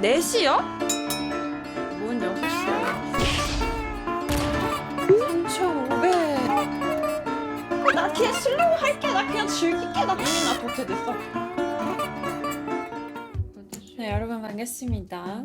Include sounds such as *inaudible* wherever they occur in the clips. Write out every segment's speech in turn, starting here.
네, 4시요? 뭔 6시야 3,500. 나 그냥 슬로우 할게. 나 그냥 즐길게. 나 이미 나 도태됐어. 네, 여러분 반갑습니다.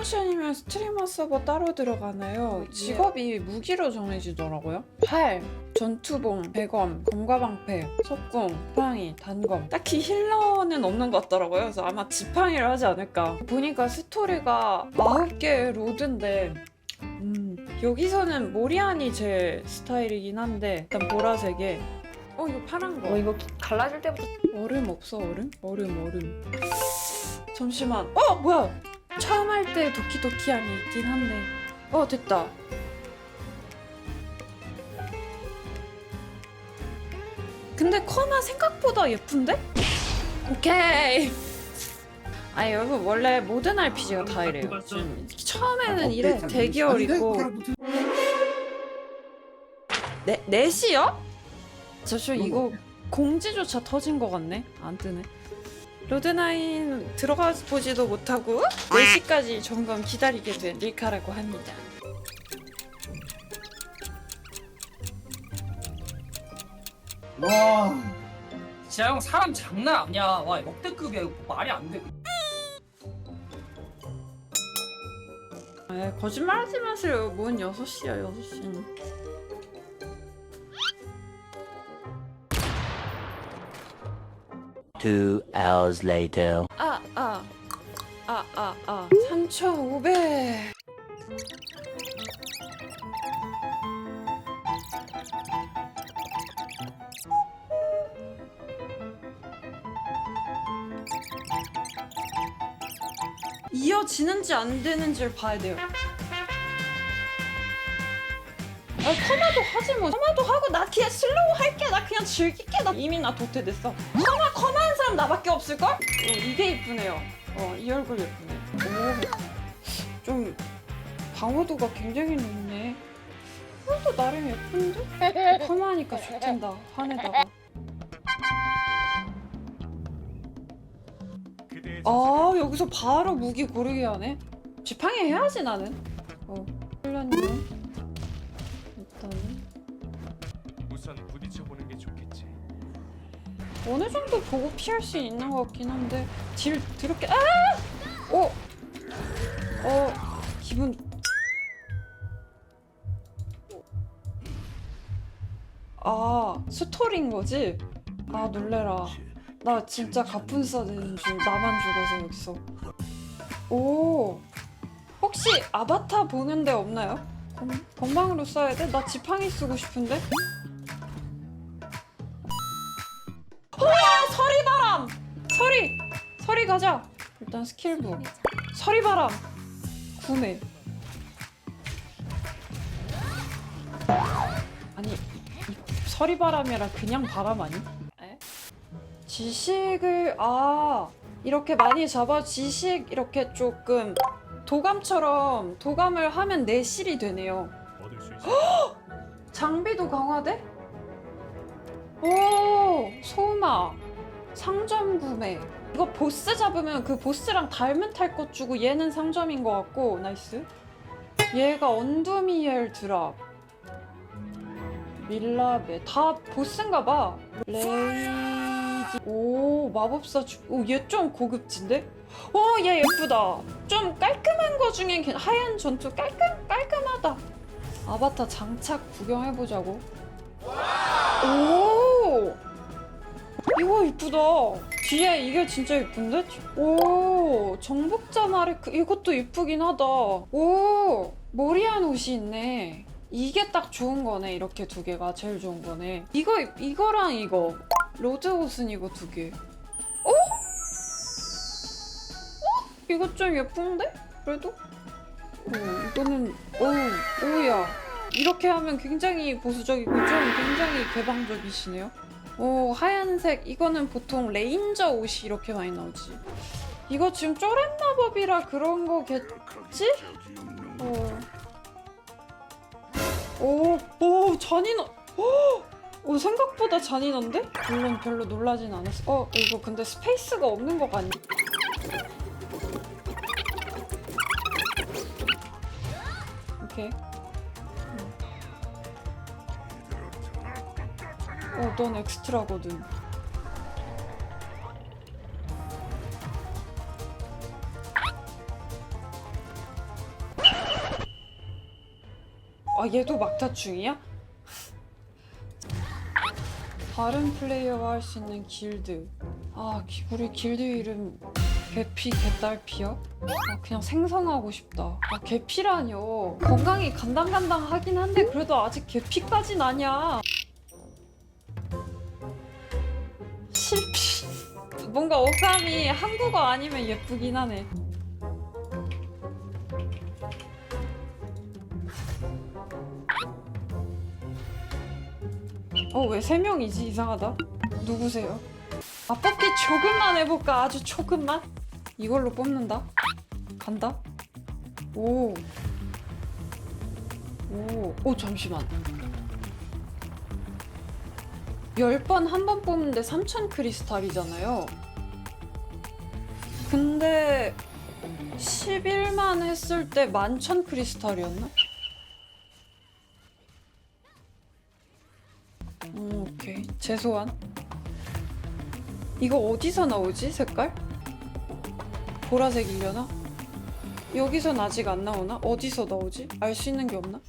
프로모션이면 스트리머 서버 따로 들어가나요? 직업이 무기로 정해지더라고요. 활, 전투봉, 배검, 검과방패, 속공, 지팡이, 단검. 딱히 힐러는 없는 것 같더라고요. 그래서 아마 지팡이를 하지 않을까. 보니까 스토리가 9개의 로드인데 음, 여기서는 모리안이 제 스타일이긴 한데 일단 보라색에 어 이거 파란 거 어 이거 갈라질 때부터 얼음 없어 얼음? 얼음 얼음 잠시만 어 뭐야 처음 할 때 도키도키함이 있긴 한데 어 됐다 근데 커나 생각보다 예쁜데? 오케이 아니 여러분 원래 모든 RPG가 다 이래요 지금 처음에는 이래 대기열이고 네, 4시요? 저저 이거 공지조차 터진 것 같네. 안 뜨네. 로드나인 들어가 보지도 못하고 4시까지 점검 기다리게 된 릴카라고 합니다. 와 진짜 형 사람 장난 아니야. 와 역대급이야. 이거 말이 안 돼. 아, 거짓말 하지 마세요. 뭔 6시야, 6시 Two hours later. 아, 아. 아, 아, 아. 3,500. 이어지는지 안 되는지를 봐야 돼요. 아, 커마도 하지 뭐. 커마도 하고 나 그냥 슬로우 할게. 나 그냥 즐길게. 나 이미 나 도태됐어. 커마 커마 한 사람 나밖에 없을걸? 어, 이게 이쁘네요. 어, 이 얼굴 예쁘네. 오, 좀 방어도가 굉장히 높네. 이것도 나름 예쁜데? 커마하니까 좋텐다. 화내다가. 아 여기서 바로 무기 고르게 하네. 지팡이 해야지 나는. 어, 훈련료. 어느 정도 보고 피할 수 있는 것 같긴 한데 딜 드럽게 아! 어, 어 기분. 아 스토리인 거지? 아 놀래라. 나 진짜 가뿐싸 되는 줄 나만 죽어서 여기서. 오 혹시 아바타 보는 데 없나요? 건, 건방으로 써야 돼? 나 지팡이 쓰고 싶은데? 서리! 서리 가자! 일단 스킬북 서리바람! 구매 아니 이 서리바람이라 그냥 바람 아니? 에? 지식을 아 이렇게 많이 잡아 지식 이렇게 조금 도감처럼 도감을 하면 내실이 되네요 얻을 수 있어. *gasps* 장비도 강화돼? 오 소마 상점 구매. 이거 보스 잡으면 그 보스랑 닮은 탈 것 주고 얘는 상점인 것 같고 나이스. 얘가 언두미엘 드랍. 밀라베 다 보스인가 봐. 레이지. 오 마법사 오얘 좀 고급진데? 오얘 예쁘다. 좀 깔끔한 거 중엔 괜- 하얀 전투 깔끔 깔끔하다. 아바타 장착 구경해보자고. 오! 이거 이쁘다. 뒤에 이게 진짜 이쁜데? 오! 정복자 마르크. 이것도 이쁘긴 하다. 오! 모리안 옷이 있네. 이게 딱 좋은 거네. 이렇게 두 개가 제일 좋은 거네. 이거, 이거랑 이거. 로드 옷은 이거 두 개. 어? 어? 이거 좀 예쁜데? 그래도? 오, 이거는 오, 오야. 이렇게 하면 굉장히 보수적이고 좀 굉장히 개방적이시네요. 오, 하얀색 이거는 보통 레인저 옷이 이렇게 많이 나오지. 이거 지금 쪼렛 마법이라 그런 거겠지? 어. 오, 오, 잔인한. 오 생각보다 잔인한데? 물론 별로 놀라진 않았어. 어 이거 근데 스페이스가 없는 거 같니? 오케이. 어, 넌 엑스트라거든. 아, 얘도 막타 중이야? 다른 플레이어가 할수 있는 길드. 아, 기- 우리 길드 이름 개피 개딸피야? 아, 그냥 생성하고 싶다. 아, 개피라뇨. 건강이 간당간당하긴 한데 그래도 아직 개피까진 아니야. 실피. *laughs* 뭔가 어감이 한국어 아니면 예쁘긴 하네. 어, 왜 세 명이지? 이상하다. 누구세요? 아, 뽑기 조금만 해볼까? 아주 조금만? 이걸로 뽑는다? 간다? 오. 오, 오, 잠시만. 10번 한 번 뽑는데 3,000 크리스탈이잖아요. 근데 11만 했을 때 11,000 크리스탈이었나? 음, 오케이. 최소한. 이거 어디서 나오지? 색깔? 보라색이려나? 여기선 아직 안 나오나? 어디서 나오지? 알 수 있는 게 없나?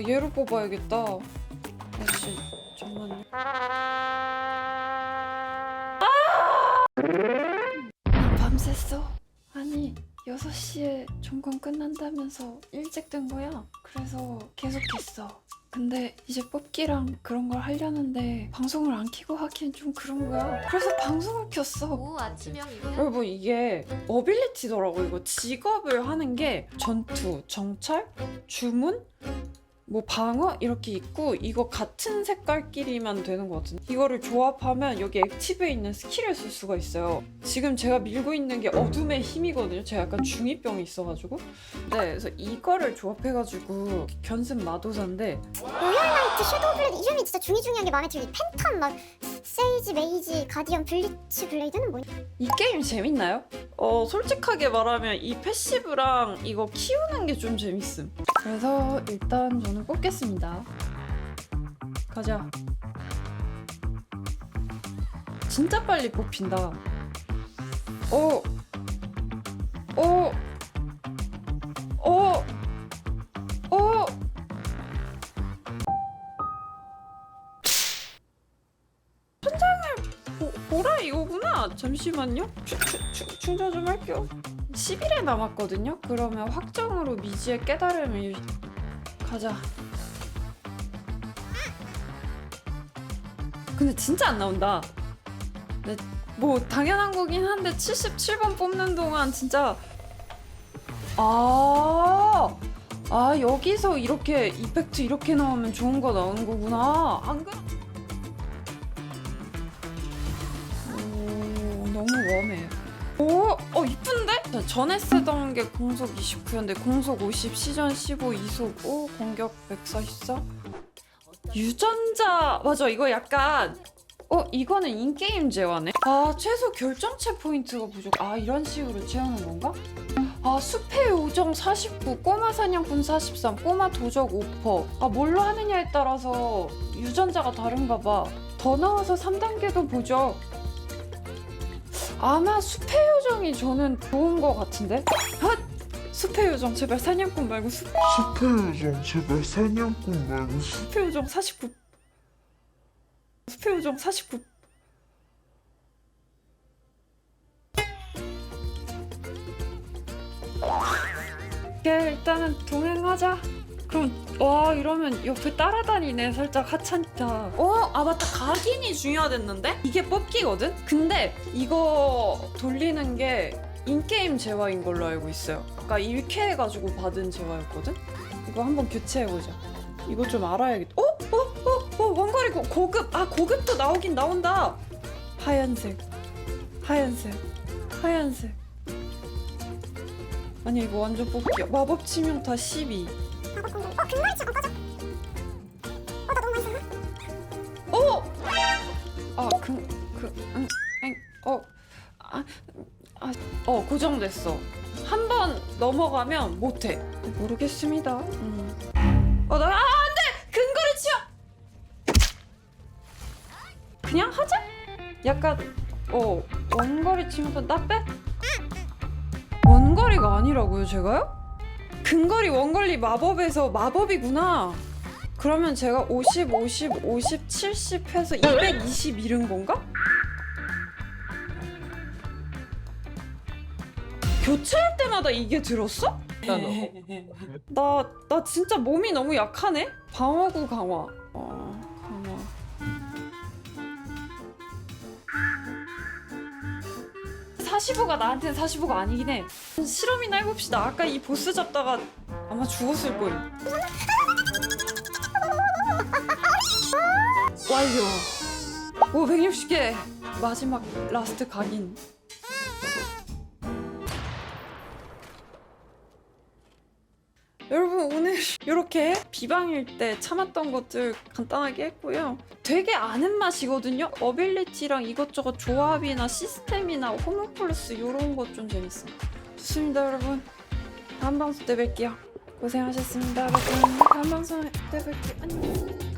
아, 얘로 뽑아야겠다. 아씨, 잠만요. 밤샜어? 아니 6시에 점검 끝난다면서 일찍 된 거야 그래서 계속했어 근데 이제 뽑기랑 그런 걸 하려는데 방송을 안 켜고 하기엔 좀 그런 거야 그래서 방송을 켰어 오후 아침형 이거야? 여러분 이게 어빌리티더라고 이거 직업을 하는 게 전투, 정찰, 주문, 뭐 방어 이렇게 있고 이거 같은 색깔끼리만 되는 것 같은데 이거를 조합하면 여기 액티브에 있는 스킬을 쓸 수가 있어요 지금 제가 밀고 있는 게 어둠의 힘이거든요 제가 약간 중2병이 있어가지고 네 그래서 이거를 조합해가지고 견습 마도사인데 로얄라이트, 섀도우 블레이드 이름이 진짜 중이 중요한 게 마음에. 이 팬텀 막 세이지, 메이지, 가디언, 블리치 블레이드는 뭐냐? 이 게임 재밌나요? 어 솔직하게 말하면 이 패시브랑 이거 키우는 게 좀 재밌음. 그래서 일단 저는 뽑겠습니다. 가자. 진짜 빨리 뽑힌다. 오, 오, 오, 오. 이거구나. 잠시만요. 추, 추, 추, 충전 좀 할게요. 10일에 남았거든요. 그러면 확정으로 미지의 깨달음을 유- 가자. 근데 진짜 안 나온다. 네, 뭐 당연한 거긴 한데 77번 뽑는 동안 진짜 아. 아 여기서 이렇게 이펙트 이렇게 나오면 좋은 거 나오는 거구나 안 그럼 웜해 오, 어 이쁜데? 자, 전에 쓰던 게 공속 29였는데 공속 50, 시전 15, 이속 5, 공격 144. 유전자 맞아 이거 약간 어 이거는 인게임 재화네. 아 최소 결정체 포인트가 부족. 아 이런 식으로 채우는 건가? 아 숲의 요정 49, 꼬마 사냥꾼 43, 꼬마 도적 5%. 아 뭘로 하느냐에 따라서 유전자가 다른가 봐. 더 나와서 3단계도 보죠. 아마 숲의 요정이 저는 좋은 것 같은데? 헛! 숲의 요정 제발 사냥꾼 말고 숲, 숲의 요정 제발 사냥꾼 말고 숲. 숲의 요정 49 숲의 요정 49 오케이 일단은 동행하자 그럼 와 이러면 옆에 따라다니네 살짝 하찮다 어? 아 맞다 각인이 중요하댔는데? 이게 뽑기거든? 근데 이거 돌리는 게 인게임 재화인 걸로 알고 있어요 아까 1캐 해가지고 받은 재화였거든? 이거 한번 교체해보자 이거 좀 알아야겠다 어? 어? 어? 어? 원거리 고, 고급 아 고급도 나오긴 나온다 하얀색 하얀색 하얀색 아니 이거 완전 뽑기야 마법 치명타 12어 금머리 잠깐 꺼져 어 나 너무 많이 썼나? 어! 아, 그, 그, 응, 응, 어, 아, 아, 어, 고정됐어. 한 번 넘어가면 못해. 모르겠습니다. 음. 어, 나, 아, 안 돼! 근거리 치워! 그냥 하자? 약간, 어, 원거리 치면 나 빼? 원거리가 아니라고요, 제가요? 근거리 원거리 마법에서 마법이구나. 그러면 제가 50, 50, 50, 70 해서 220 잃은 건가? 교체할 때마다 이게 들었어? 나, 나 진짜 몸이 너무 약하네? 방어구 강화. 45가 나한테는 45가 아니긴 해. 실험이나 해봅시다. 아까 이 보스 잡다가 아마 죽었을 거임. 완료. 오, 160개. 마지막 라스트 각인. 이렇게 비방일 때 참았던 것들 간단하게 했고요. 되게 아는 맛이거든요. 어빌리티랑 이것저것 조합이나 시스템이나 호모플러스 이런 것 좀 재밌어. 좋습니다 여러분. 다음 방송 때 뵐게요. 고생하셨습니다 여러분. 다음 방송 때 뵐게요. 안녕.